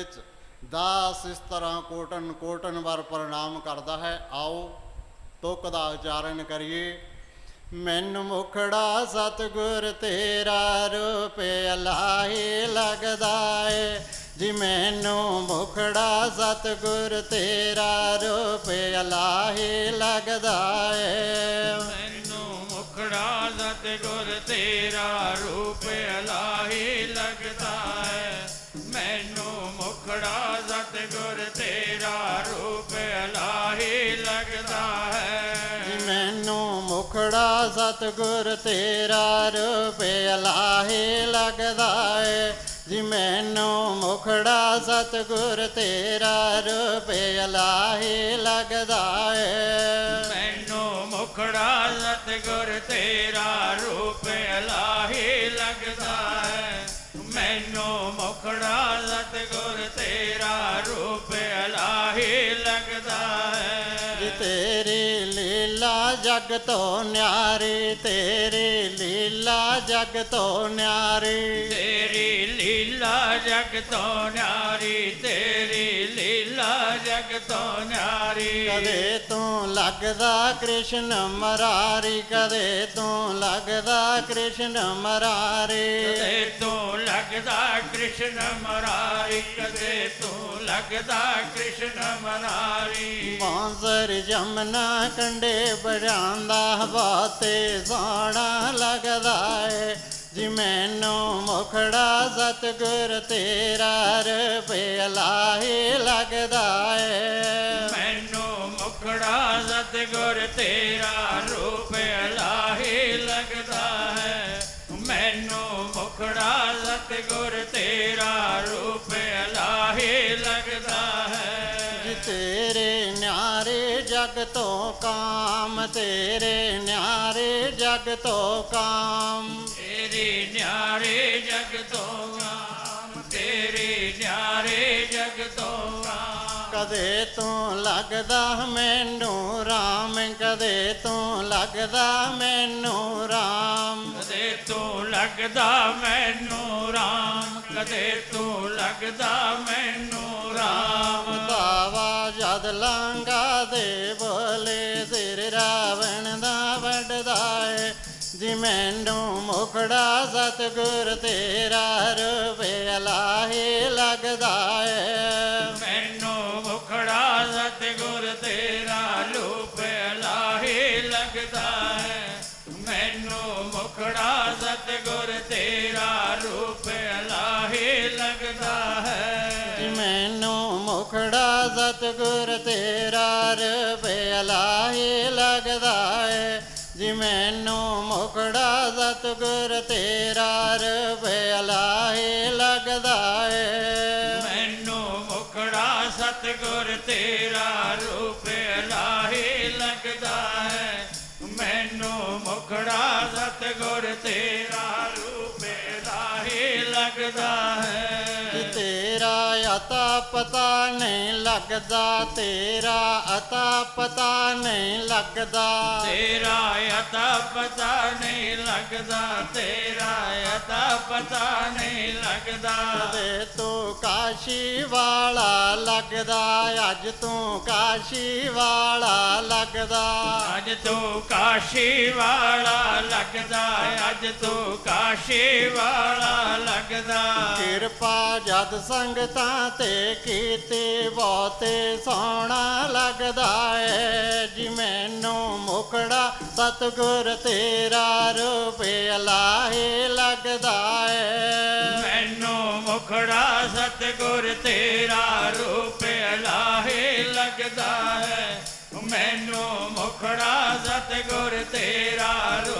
ਵਿੱਚ। ਦਾਸ ਇਸ ਤਰ੍ਹਾਂ ਕੋਟਨ ਕੋਟਨ ਵਾਰ ਪ੍ਰਣਾਮ ਕਰਦਾ ਹੈ। ਆਓ ਤੁਕ ਦਾ ਉਚਾਰਨ ਕਰੀਏ। ਮੈਨੂੰ ਮੁਖੜਾ ਸਤਗੁਰ ਤੇਰਾ ਰੂਪ ਅਲਾਹੀ ਲੱਗਦਾ ਏ। ਜੀ ਮੈਨੂੰ ਮੁਖੜਾ ਸਤਗੁਰ ਤੇਰਾ ਰੂਪ ਅਲਾਹੀ ਲੱਗਦਾ ਏ। ਮੈਨੂੰ ਮੁਖੜਾ ਸਤਿਗੁਰ ਤੇਰਾ ਰੂਪ ਅਲਾਹੀ ਮੈਨੂੰ ਮੁਖੜਾ ਸਤਗੁਰ ਤੇਰਾ ਰੂਪ ਅਲਾਹੀ ਲੱਗਦਾ ਏ। ਜੀ ਮੈਨੂੰ ਮੁਖੜਾ ਸਤਗੁਰ ਤੇਰਾ ਰੂਪ ਅਲਾਹੀ ਲੱਗਦਾ ਏ। ਮੈਨੂੰ ਮੁਖੜਾ ਸਤਿਗੁਰ ਤੇਰਾ ਰੂਪ ਅਲਾਹੀ ਲੱਗਦਾ ਹੈ ਮੈਨੂੰ ਤੇਰੀ ਲੀਲਾ ਜਗ ਤੋਂ ਨਿਆਰੀ। ਤੇਰੀ ਲੀਲਾ ਜਗ ਤੋਂ ਨਿਆਰੀ। ਤੇਰੀ ਲੀਲਾ ਜਗ ਤੋਂ ਨਿਆਰੀ। ਤੇਰੀ ਲੀਲਾ ਜਗ ਤੋਂ ਨਿਆਰੀ। ਕਦੇ ਤੂੰ ਲੱਗਦਾ ਕ੍ਰਿਸ਼ਨ ਮਰਾਰੀ। ਕਦੇ ਤੂੰ ਲੱਗਦਾ ਕ੍ਰਿਸ਼ਨ ਮਰਾਰੀ। ਕਦੇ ਤੂੰ ਲੱਗਦਾ ਕ੍ਰਿਸ਼ਨ ਮਰਾਰੀ। ਕਦੇ ਤੂੰ ਲੱਗਦਾ ਕ੍ਰਿਸ਼ਨ ਮਰਾਰੀ। ਬਾਂਸਰ ਜਮਨਾ ਕੰਡੇ ਬਜਾਂਦਾ ਬਾਤੇ ਸੋਹਣਾ ਲੱਗਦਾ ਏ। ਜੀ ਮੈਨੂੰ ਮੁਖੜਾ, ਸਤਗੁਰ ਤੇਰਾ ਰੂਪ ਅਲਾਹੀ ਲੱਗਦਾ ਏ। ਮੈਨੂੰ ਮੁਖੜਾ, ਸਤਿਗੁਰ ਤੇਰਾ ਰੂਪ ਅਲਾਹੀ ਲੱਗਦਾ ਹੈ ਮੈਨੂੰ ਮੁਖੜਾ, ਸਤਿਗੁਰ ਤੇਰਾ ਰੂਪ ਅਲਾਹੀ ਜਗ ਤੋਂ ਕਾਮ ਤੇਰੇ ਨਿਆਰੇ ਜਗ ਤੋਂ ਕਾਮ। ਤੇਰੇ ਨਿਆਰੇ ਜਗ ਤੋਂ ਰਾਮ ਤੇਰੇ ਨਿਆਰੇ ਜਗ ਤੋਂ ਰਾਮ ਕਦੇ ਤੂੰ ਲੱਗਦਾ ਮੈਨੂੰ ਰਾਮ ਕਦੇ ਤੂੰ ਲੱਗਦਾ ਮੈਨੂੰ ਰਾਮ। ਕਦੇ ਤੂੰ ਲੱਗਦਾ ਮੈਨੂੰ ਰਾਮ। ਕਦੇ ਤੂੰ ਲੱਗਦਾ ਮੈਨੂੰ ਰਾਮ? ਤਾਵਾ ਜਦ ਲਾਂਗਾ ਦੇ ਬੋਲੇ ਸਿਰ ਰਾਵਣ ਦਾ ਵੱਡਦਾ ਏ। ਜੀ ਮੈਨੂੰ ਮੁਖੜਾ ਸਤਗੁਰ ਤੇਰਾ ਰੂਪ ਅਲਾਹੀ ਲੱਗਦਾ ਏ। ਮੈਨੂੰ ਮੁਖੜਾ ਸਤਿਗੁਰ ਤੇਰਾ ਸਤਗੁਰ ਤੇਰਾ ਰੂਪ ਅਲਾਹੀ ਲੱਗਦਾ ਏ। ਜੀ ਮੈਨੂੰ ਮੁਖੜਾ ਸਤਗੁਰ ਤੇਰਾ ਰੂਪ ਅਲਾਹੀ ਲੱਗਦਾ ਏ। ਮੈਨੂੰ ਮੁਖੜਾ ਸਤਿਗੁਰ ਤੇਰਾ ਰੂਪ, ਅਲਾਹੀ ਲੱਗਦਾ ਹੈ ਮੈਨੂੰ ਮੁਖੜਾ ਸਤਿਗੁਰ ਤੇਰਾ ਰੂਪ, ਅਲਾਹੀ ਲੱਗਦਾ ਜੀ ਹੈ ਪਤਾ ਨਹੀਂ ਲੱਗਦਾ ਤੇਰਾ ਅਤਾ ਪਤਾ ਨਹੀਂ ਲੱਗਦਾ। ਤੇਰਾ ਅਤਾ ਪਤਾ ਨਹੀਂ ਲੱਗਦਾ ਤੇਰਾ ਅਤਾ ਪਤਾ ਨਹੀਂ ਲੱਗਦਾ। ਕਦੇ ਤੂੰ ਕਾਸ਼ੀ ਵਾਲਾ ਲੱਗਦਾ ਅੱਜ ਤੂੰ ਕਾਸ਼ੀ ਵਾਲਾ ਲੱਗਦਾ। ਅੱਜ ਤੂੰ ਕਾਸ਼ੀ ਵਾਲਾ ਲੱਗਦਾ ਅੱਜ ਤੂੰ ਕਾਸ਼ੀ ਵਾਲਾ ਲੱਗਦਾ। ਕਿਰਪਾ ਜਦ ਸੰਗਤਾਂ ਤੇ ਕੀਤੀ ਬਹੁਤੇ ਸੋਹਣਾ ਲੱਗਦਾ ਏ, ਜੀ ਮੈਨੂੰ ਮੁਖੜਾ ਸਤਗੁਰ ਤੇਰਾ ਰੂਪ ਅਲਾਹੀ ਲੱਗਦਾ ਏ। ਮੈਨੂੰ ਮੁਖੜਾ ਸਤਿਗੁਰ ਤੇਰਾ ਰੂਪ ਅਲਾਹੇ ਲੱਗਦਾ ਹੈ ਮੈਨੂੰ ਮੁਖੜਾ ਸਤਿਗੁਰ ਤੇਰਾ ਰੂਪ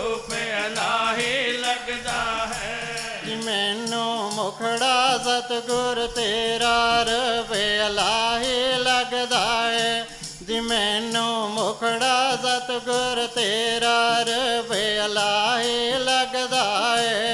ਮੁਖੜਾ ਸਤਗੁਰ ਤੇਰਾ ਰੂਪ ਅਲਾਹੀ ਲੱਗਦਾ ਏ। ਜੀ ਮੈਨੂੰ ਮੁਖੜਾ ਸਤਗੁਰ ਤੇਰਾ ਰੂਪ ਅਲਾਹੀ ਲੱਗਦਾ ਏ।